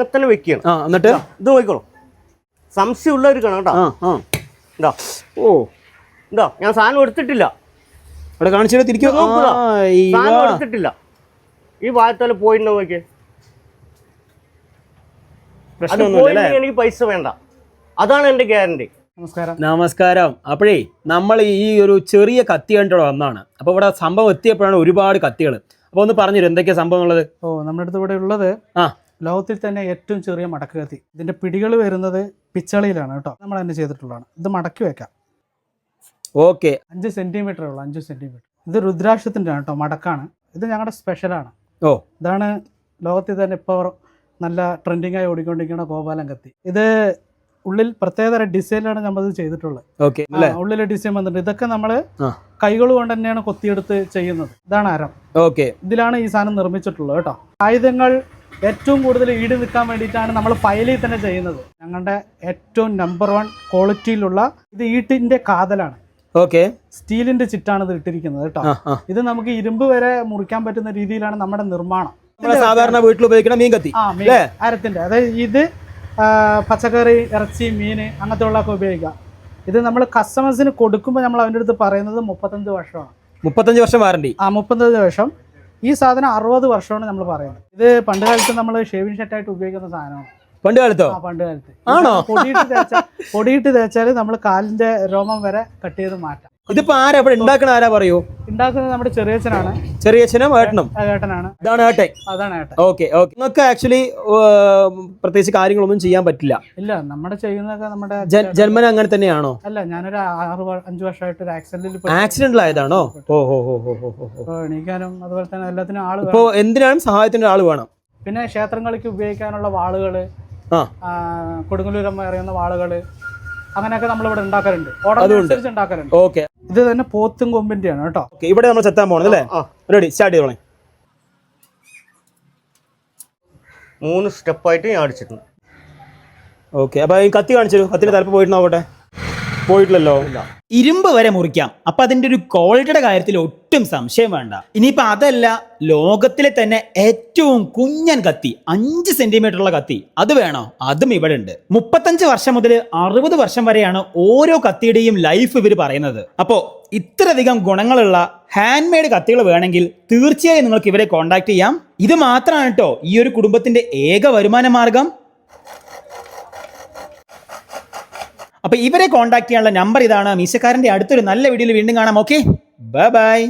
ഇങ്ങനെ തന്നെ വെക്കുകയാണ് എന്നിട്ട്? ഇത് നോക്കിക്കോളൂ. സംശയമുള്ളവർ കാണാം കേട്ടോ. ഇതാ ഓ ഇതാ ഞാൻ സാധനം എടുത്തിട്ടില്ല. ഇവിടെ കാണിച്ചിട്ട്. ആ, സാധനം. എടുത്തിട്ടില്ല. ഈ പോയിട്ടുണ്ടോ നോക്കിയേ? അത് പ്രശ്നമൊന്നുമില്ല എനിക്ക് പൈസ വേണ്ട. അതാണ് എന്റെ ഗ്യാരണ്ടി. നമസ്കാരം. നമസ്കാരം. അപ്പോഴേ നമ്മൾ ഈ ഒരു ചെറിയ കത്തി കണ്ടിട്ട് വന്നാണ് അപ്പോൾ ഇവിടെ സംഭവം എത്തിയപ്പോഴാണ് ഒരുപാട് കത്തികൾ അപ്പോൾ ഒന്ന് പറഞ്ഞു എന്തൊക്കെയാ സംഭവം ഉള്ളത് ഓ നമ്മുടെ അടുത്ത് ഇവിടെ ഉള്ളത് ആ. ലോകത്തിൽ തന്നെ ഏറ്റവും ചെറിയ മടക്ക് കത്തി ഇതിന്റെ പിടികൾ വരുന്നത് പിച്ചളിയിലാണ് കേട്ടോ. നമ്മൾ തന്നെ ചെയ്തിട്ടുള്ളതാണ്. ഇത് മടക്കി വെക്കാം. ഓക്കെ. അഞ്ച് സെന്റിമീറ്റർ ഉള്ളൂ അഞ്ച് സെന്റിമീറ്റർ. ഇത് രുദ്രാക്ഷത്തിന്റെ ആണ് കേട്ടോ മടക്കാണ്. ഇത് ഞങ്ങളുടെ സ്പെഷ്യലാണ്. ഓ. ഇതാണ് ലോകത്തിൽ തന്നെ ഇപ്പോൾ നല്ല ട്രെൻഡിങ് ആയി ഓടിക്കൊണ്ടിരിക്കുന്ന ഗോപാലം കത്തി ഇത് ഉള്ളിൽ പ്രത്യേകതര ഡിസൈനിലാണ് നമ്മൾ ഇത് ചെയ്തിട്ടുള്ളത്. ഓക്കെ ഉള്ളിലെ ഡിസൈൻ വന്നിട്ടുണ്ട്. ഇതൊക്കെ നമ്മൾ. കൈകൾ കൊണ്ട് തന്നെയാണ് കൊത്തിയെടുത്ത് ചെയ്യുന്നത്. ഇതാണ് അരം ഓക്കെ. ഇതിലാണ് ഈ സാധനം നിർമ്മിച്ചിട്ടുള്ളത് കേട്ടോ. ആയുധങ്ങൾ ഏറ്റവും കൂടുതൽ ഈട് നിൽക്കാൻ വേണ്ടിയിട്ടാണ് നമ്മൾ ഫയലിൽ തന്നെ ചെയ്യുന്നത്. ഞങ്ങളുടെ ഏറ്റവും നമ്പർ വൺ ക്വാളിറ്റിയിലുള്ള ഇത് ഈട്ടിന്റെ കാതലാണ്. ഓക്കെ സ്റ്റീലിന്റെ ചിറ്റാണ് ഇത് ഇട്ടിരിക്കുന്നത് കേട്ടോ. ഇത് നമുക്ക് ഇരുമ്പ് വരെ മുറിക്കാൻ പറ്റുന്ന രീതിയിലാണ് നമ്മുടെ നിർമ്മാണം. സാധാരണ വീട്ടിൽ ഉപയോഗിക്കുന്ന മീൻ കത്തി അരത്തിന്റെ അതായത് ഇത് പച്ചക്കറി ഇറച്ചി മീൻ അങ്ങനത്തെ ഉള്ളതൊക്കെ ഉപയോഗിക്കാം. ഇത് നമ്മൾ കസ്റ്റമേഴ്സിന് കൊടുക്കുമ്പോൾ നമ്മൾ അവന്റെ അടുത്ത് പറയുന്നത് മുപ്പത്തഞ്ച് വർഷമാണ്. മുപ്പത്തഞ്ച് വർഷം വാറണ്ടി ആ മുപ്പത്തഞ്ച് വർഷം. ഈ സാധനം അറുപത് വർഷമാണ് നമ്മൾ പറയുന്നത്. ഇത് പണ്ട് കാലത്ത് നമ്മൾ ഷേവിംഗ് ഷർട്ടായിട്ട് ഉപയോഗിക്കുന്ന സാധനമാണ്. പണ്ട് കാലത്തോ? ആ പണ്ട് കാലത്ത്. ആണോ? പൊടിയിട്ട് തേച്ചാൽ പൊടിയിട്ട് തേച്ചാൽ നമ്മൾ കാലിന്റെ രോമം വരെ കട്ട് ചെയ്ത് മാറ്റാം. ഇതിപ്പോ ആരാ? ഇവിടെ ഉണ്ടാക്കണ ആരാ പറയൂ? ഉണ്ടാക്കുന്നത് നമ്മുടെ ചെറിയച്ഛനാണ്. ചെറിയച്ഛനും ഏട്ടനും? ഏട്ടനാണ്. ഇതാണ് ഏട്ടൻ? അതാണ് ഏട്ടൻ. Okay okay. നിങ്ങൾക്ക് ആക്ച്വലി പ്രത്യേകിച്ച് കാര്യങ്ങളൊന്നും ചെയ്യാൻ പറ്റില്ല. ഇല്ല നമ്മുടെ ചെയ്യുന്നതൊക്കെ നമ്മുടെ ജന്മന അങ്ങനെ തന്നെയാണോ? അല്ല ഞാനൊരു ആറ് അഞ്ചു വർഷമായിട്ട് ഒരു ആക്സിഡന്റിൽ ആക്സിഡന്റിലായതാണോ ഓ ഹോ ഹോ ഹോ ഹോ ഹോ ഹോ. എണീക്കാനും അതുപോലെ തന്നെ എല്ലാത്തിനും ആൾ ഇപ്പോ എന്തിനാണ് സഹായത്തിന് ആൾ വേണം? പിന്നെ ക്ഷേത്രങ്ങൾക്ക് ഉപയോഗിക്കാനുള്ള വാളുകൾ കൊടുങ്ങല്ലൂരമ്മ അറിയുന്ന വാളുകൾ അങ്ങനെയൊക്കെ നമ്മൾ ഇവിടെ ഉണ്ടാക്കാറുണ്ട് ഓർഡർ. അനുസരിച്ച് ഉണ്ടാക്കാറുണ്ട് ഓക്കെ. ഇത് തന്നെ പോത്തും കൊമ്പിന്റെ ആണ് കേട്ടോ. ഓക്കെ ഇവിടെ നമ്മൾ ചെത്താൻ പോകണം അല്ലേ? റെഡി സ്റ്റാർട്ട് ചെയ്തോളെ. മൂന്ന് സ്റ്റെപ്പായിട്ട് ഞാൻ അടിച്ചിട്ടുണ്ട്. ഓക്കെ അപ്പൊ ഈ കത്തി കാണിച്ചു കത്തിന്റെ തലപ്പ് പോയിട്ട് നോക്കട്ടെ. പോയിട്ടില്ലല്ലോ. ഇരുമ്പ് വരെ മുറിക്കാം. അപ്പൊ അതിന്റെ ഒരു ക്വാളിറ്റിയുടെ കാര്യത്തിൽ ഒട്ടും സംശയം വേണ്ട. ഇനിയിപ്പോ അതല്ല ലോകത്തിലെ തന്നെ ഏറ്റവും കുഞ്ഞൻ കത്തി അഞ്ച് സെന്റിമീറ്റർ ഉള്ള കത്തി അത് വേണോ? അതും ഇവിടെ ഉണ്ട്. മുപ്പത്തഞ്ച് വർഷം മുതൽ അറുപത് വർഷം വരെയാണ് ഓരോ കത്തിയുടെയും ലൈഫ് ഇവർ പറയുന്നത്. അപ്പോ ഇത്രയധികം ഗുണങ്ങളുള്ള ഹാൻഡ് മെയ്ഡ് കത്തികൾ വേണമെങ്കിൽ തീർച്ചയായും നിങ്ങൾക്ക് ഇവരെ കോൺടാക്ട് ചെയ്യാം. ഇത് മാത്രമാണ് കേട്ടോ ഈ ഒരു കുടുംബത്തിന്റെ ഏക വരുമാന മാർഗം. അപ്പൊ ഇവരെ കോൺടാക്ട് ചെയ്യാനുള്ള നമ്പർ ഇതാണ്. മീശക്കാരന്റെ അടുത്തൊരു നല്ല വീഡിയോയിൽ വീണ്ടും കാണാം. Okay bye bye